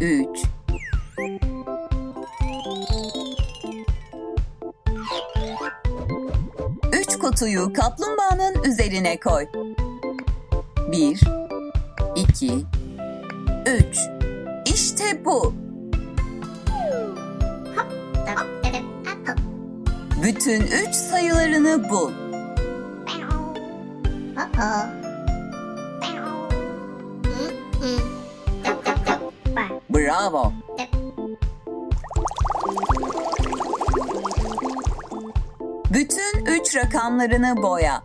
üç, Üç kutuyu kaplumbağanın üzerine koy. Bir, iki, üç. İşte bu. Bütün üç sayılarını bul. Bravo. Bütün üç rakamlarını boya.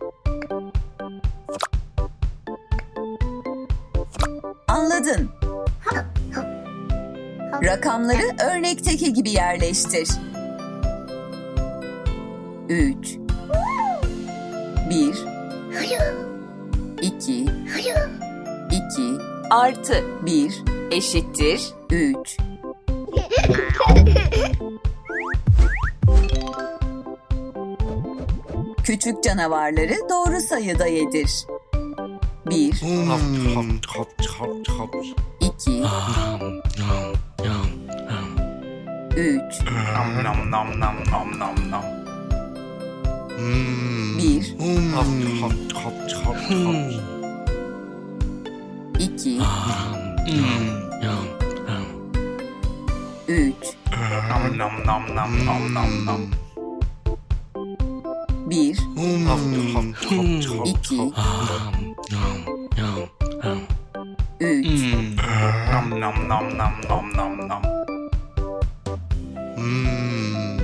Anladın. Rakamları örnekteki gibi yerleştir. 3 1 2 2 artı 1 eşittir 3 Küçük canavarları doğru sayıda yedir. 1 Hop hop hop hop hop. 2 Nom, nom, nom, nom. 3 Nom nom nom nom nom nom nom. Hmm. 1 Hop hop hop hop hop. 1 Hop hop hop hop İki. hop. Nom, nom, nom, nom. 3 Hmm. Nom nom nom nom nom nom nom. Hmm.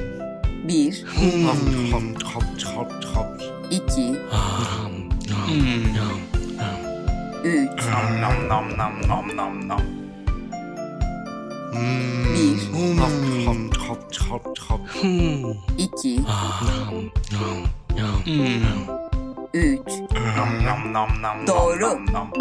1 Hop hop hop hop hop. 2 Nom, nom, nom, nom. 3 Nom U. Nom-nom-nom-nom-nom-nom. Bir. Hmm. Hop hop hop hop hop. İki. Üç. Nom nom nom nom. Doğru. Nom, nom.